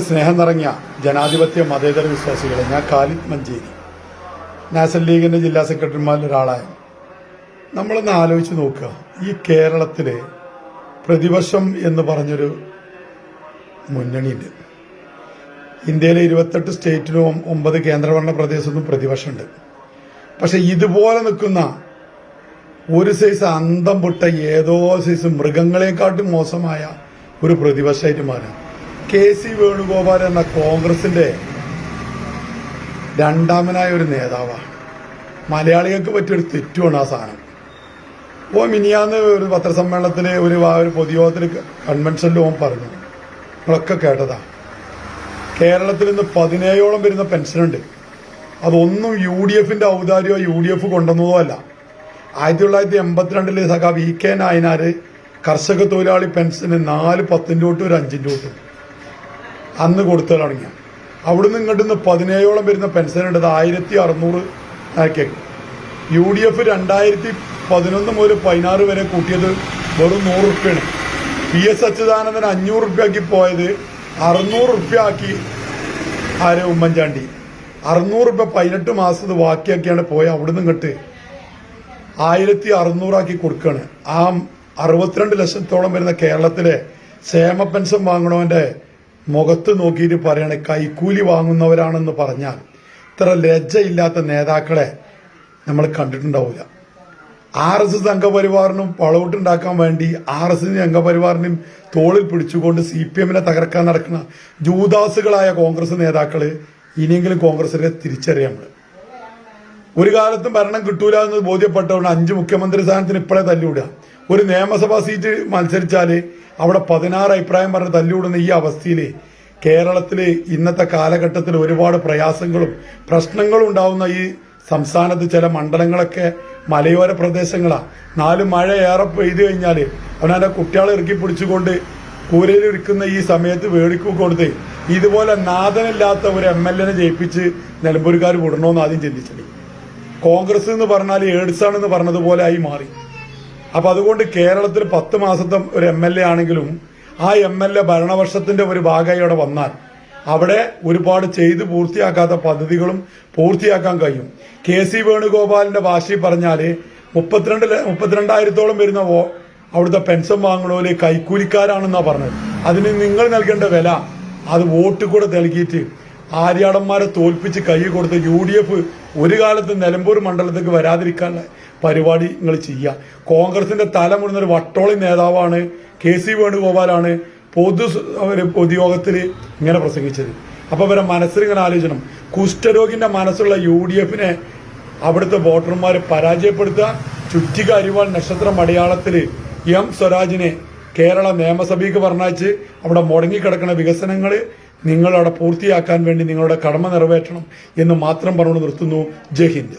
സ്നേഹം നിറഞ്ഞ ജനാധിപത്യ മതേതര വിശ്വാസികളെ ഞാൻ ഖാലിദ് മഞ്ചേരി. നാഷണൽ ലീഗിന്റെ ജില്ലാ സെക്രട്ടറിമാരിൽ ഒരാളായ. നമ്മളൊന്ന് ആലോചിച്ച് നോക്കുക. ഈ കേരളത്തിൽ പ്രതിപക്ഷം എന്ന് പറഞ്ഞൊരു മുന്നണിയുണ്ട്. ഇന്ത്യയിലെ ഇരുപത്തെട്ട് സ്റ്റേറ്റിനും ഒമ്പത് കേന്ദ്രഭരണ പ്രദേശത്തും പ്രതിപക്ഷമുണ്ട് പക്ഷെ ഇതുപോലെ നിൽക്കുന്ന ഒരു സൈസ് അന്തം പൊട്ട ഏതോ സൈസ് മൃഗങ്ങളെക്കാട്ടും മോശമായ ഒരു പ്രതിപക്ഷമായിട്ട് മാറാം കെ സി വേണുഗോപാൽ എന്ന കോൺഗ്രസിന്റെ രണ്ടാമനായ ഒരു നേതാവാണ്. മലയാളികൾക്ക് പറ്റിയൊരു തെറ്റുമാണ് ആ സാധനം. ഓ മിനിയാന്ന് ഒരു പത്രസമ്മേളനത്തിൽ ഒരു ഒരു പൊതുയോഗത്തിൽ കൺവെൻഷനിൽ ഓൻ പറഞ്ഞു. നിങ്ങളൊക്കെ കേട്ടതാ. കേരളത്തിൽ ഇന്ന് പതിനേഴോളം വരുന്ന പെൻഷനുണ്ട്. അതൊന്നും യു ഡി എഫിന്റെ ഔദാര്യമോ യു ഡി എഫ് കൊണ്ടുവന്നതോ അല്ല. ആയിരത്തി തൊള്ളായിരത്തി എൺപത്തിരണ്ടിൽ സഖാ വി കെ നായനാർ കർഷക തൊഴിലാളി പെൻഷന് നാല് പത്തിന്റെ തൊട്ടും ഒരു അഞ്ചിന്റെ തൊട്ടും. അന്ന് കൊടുത്തു തുടങ്ങിയ അവിടുന്ന് ഇങ്ങോട്ട് ഇന്ന് പതിനേഴോളം വരുന്ന പെൻഷൻ എടുത്തത് ആയിരത്തി അറുന്നൂറ് ആക്കി. യു ഡി എഫ് രണ്ടായിരത്തി പതിനൊന്ന് മുതൽ പതിനാറ് വരെ കൂട്ടിയത് വെറും നൂറ് റുപ്യാണ്. പി എസ് അച്യുതാനന്ദൻ അഞ്ഞൂറ് റുപ്യാക്കി പോയത് അറുന്നൂറ് റുപ്യ ആക്കി ആര് ഉമ്മൻചാണ്ടി. അറുന്നൂറ് റുപ്യ പതിനെട്ട് മാസത്ത് ബാക്കിയാക്കിയാണ് പോയ അവിടുന്ന് ഇങ്ങോട്ട് ആയിരത്തി അറുന്നൂറാക്കി കൊടുക്കുകയാണ്. ആ അറുപത്തിരണ്ട് ലക്ഷത്തോളം വരുന്ന കേരളത്തിലെ ക്ഷേമ പെൻഷൻ വാങ്ങണവന്റെ മുഖത്ത് നോക്കിയിട്ട് പറയണ കൈക്കൂലി വാങ്ങുന്നവരാണെന്ന് പറഞ്ഞാൽ ഇത്ര ലജ്ജയില്ലാത്ത നേതാക്കളെ നമ്മൾ കണ്ടിട്ടുണ്ടാവില്ല. ആർ എസ് എസ് അംഗപരിവാറിനും പളവട്ടുണ്ടാക്കാൻ വേണ്ടി ആർ എസ് എസിന്റെ അംഗപരിവാറിനും തോളിൽ പിടിച്ചുകൊണ്ട് സി പി എമ്മിനെ തകർക്കാൻ നടക്കുന്ന ജൂദാസുകളായ കോൺഗ്രസ് നേതാക്കൾ ഇനിയെങ്കിലും കോൺഗ്രസിനെ തിരിച്ചറിയാൻ നമ്മൾ ഒരു കാലത്തും ഭരണം കിട്ടൂല എന്ന് ബോധ്യപ്പെട്ടവണ് അഞ്ച് മുഖ്യമന്ത്രി സ്ഥാനത്തിന് ഇപ്പോഴേ തല്ലുവിടുക. ഒരു നിയമസഭാ സീറ്റ് മത്സരിച്ചാൽ അവിടെ പതിനാറ് അഭിപ്രായം പറഞ്ഞ് തല്ലുവിടുന്ന ഈ അവസ്ഥയിൽ കേരളത്തിൽ ഇന്നത്തെ കാലഘട്ടത്തിൽ ഒരുപാട് പ്രയാസങ്ങളും പ്രശ്നങ്ങളും ഉണ്ടാവുന്ന ഈ സംസ്ഥാനത്ത് ചില മണ്ഡലങ്ങളൊക്കെ മലയോര പ്രദേശങ്ങളാണ് നാല് മഴ ഏറെ പെയ്തു കഴിഞ്ഞാൽ അവനവന്റെ കുട്ടികളെ ഇറക്കി പിടിച്ചുകൊണ്ട് കൂരയിൽ ഇരിക്കുന്ന ഈ സമയത്ത് വേടിക്കു കൊടുത്ത് ഇതുപോലെ നാഥനില്ലാത്ത ഒരു എം എൽ എനെ ജയിപ്പിച്ച് നിലമ്പൂരുകാർ വിടണമെന്ന് ആദ്യം ചിന്തിച്ചിട്ടുണ്ട് കോൺഗ്രസ് എന്ന് പറഞ്ഞാൽ എയ്ഡ്സ് ആണെന്ന് പറഞ്ഞതുപോലെ ആയി മാറി. അപ്പൊ അതുകൊണ്ട് കേരളത്തിൽ പത്ത് മാസത്തെ ഒരു എം എൽ എ ആണെങ്കിലും ആ എം എൽ എ ഭരണവർഷത്തിന്റെ ഒരു ഭാഗമായി അവിടെ വന്നാൽ അവിടെ ഒരുപാട് ചെയ്ത് പൂർത്തിയാക്കാത്ത പദ്ധതികളും പൂർത്തിയാക്കാൻ കഴിയും. കെ സി വേണുഗോപാലിന്റെ ഭാഷയിൽ പറഞ്ഞാൽ മുപ്പത്തിരണ്ട് മുപ്പത്തിരണ്ടായിരത്തോളം വരുന്ന അവിടുത്തെ പെൻഷൻ വാങ്ങണോൽ കൈക്കൂലിക്കാരാണെന്നാ പറഞ്ഞത്. അതിന് നിങ്ങൾ നൽകേണ്ട വില അത് വോട്ട് കൂടെ നൽകിയിട്ട് ആര്യാടന്മാരെ തോൽപ്പിച്ച് കൈ കൊടുത്ത് യു ഡി എഫ് ഒരു കാലത്ത് നിലമ്പൂർ മണ്ഡലത്തേക്ക് വരാതിരിക്കാനുള്ള പരിപാടി നിങ്ങൾ ചെയ്യുക. കോൺഗ്രസിന്റെ തല മുഴുന്നൊരു വട്ടോളി നേതാവാണ് കെ സി വേണുഗോപാലാണ് പൊതു ഒരു പൊതുയോഗത്തിൽ ഇങ്ങനെ പ്രസംഗിച്ചത്. അപ്പൊ ഇവരെ മനസ്സിൽ ഇങ്ങനെ ആലോചിക്കണം. കുഷ്ഠരോഗിന്റെ മനസ്സുള്ള യു ഡി എഫിനെ അവിടുത്തെ വോട്ടർമാരെ പരാജയപ്പെടുത്തുക. ചുറ്റിക അരിവാൾ നക്ഷത്രം അടയാളത്തിൽ എം സ്വരാജിനെ കേരള നിയമസഭയ്ക്ക് പറഞ്ഞയച്ച് അവിടെ മുടങ്ങിക്കിടക്കുന്ന വികസനങ്ങൾ നിങ്ങളവിടെ പൂർത്തിയാക്കാൻ വേണ്ടി നിങ്ങളുടെ കടമ നിറവേറ്റണം എന്ന് മാത്രം പറഞ്ഞു നിർത്തുന്നു. ജയ് ഹിന്ദ്.